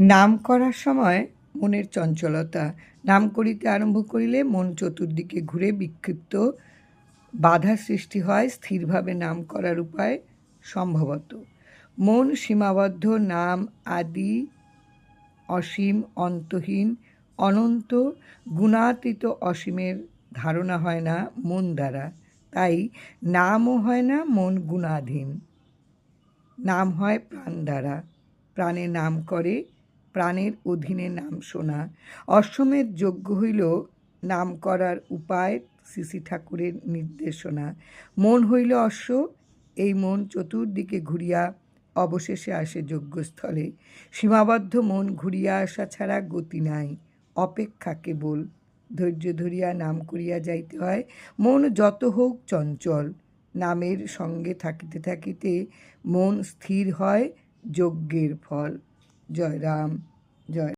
নাম করার সময় মনের চঞ্চলতা। নাম করিতে আরম্ভ করিলে মন চতুর্দিকে ঘুরে বিক্ষিপ্ত বাধা সৃষ্টি হয়, স্থিরভাবে নাম করার উপায় সম্ভবত। মন সীমাবদ্ধ, নাম আদি, অসীম, অন্তহীন, অনন্ত, গুণাতীত অসীমের ধারণা হয় না মন দ্বারা। তাই নামও হয় না, মন গুণাধীন। নাম হয় প্রাণ দ্বারা। প্রাণে নাম করে প্রাণের অধীনে নাম শোনা। অশ্বমেধ যোগ্য হইল নাম করার উপায় শ্রী ঠাকুরের নির্দেশনা। মন হইল অশ্ব, এই মন চতুর্দিকে ঘুরিয়া অবশেষে আসে যজ্ঞস্থলে। সীমাবদ্ধ মন ঘুরিয়া আসা ছাড়া গতি নাই, অপেক্ষা কেবল। ধৈর্য ধরিয়া নাম করিয়া যাইতে হয়, মন যত হোক চঞ্চল। নামের সঙ্গে থাকিতে থাকিতে মন স্থির হয়, যজ্ঞের ফল। জয় রাম জয়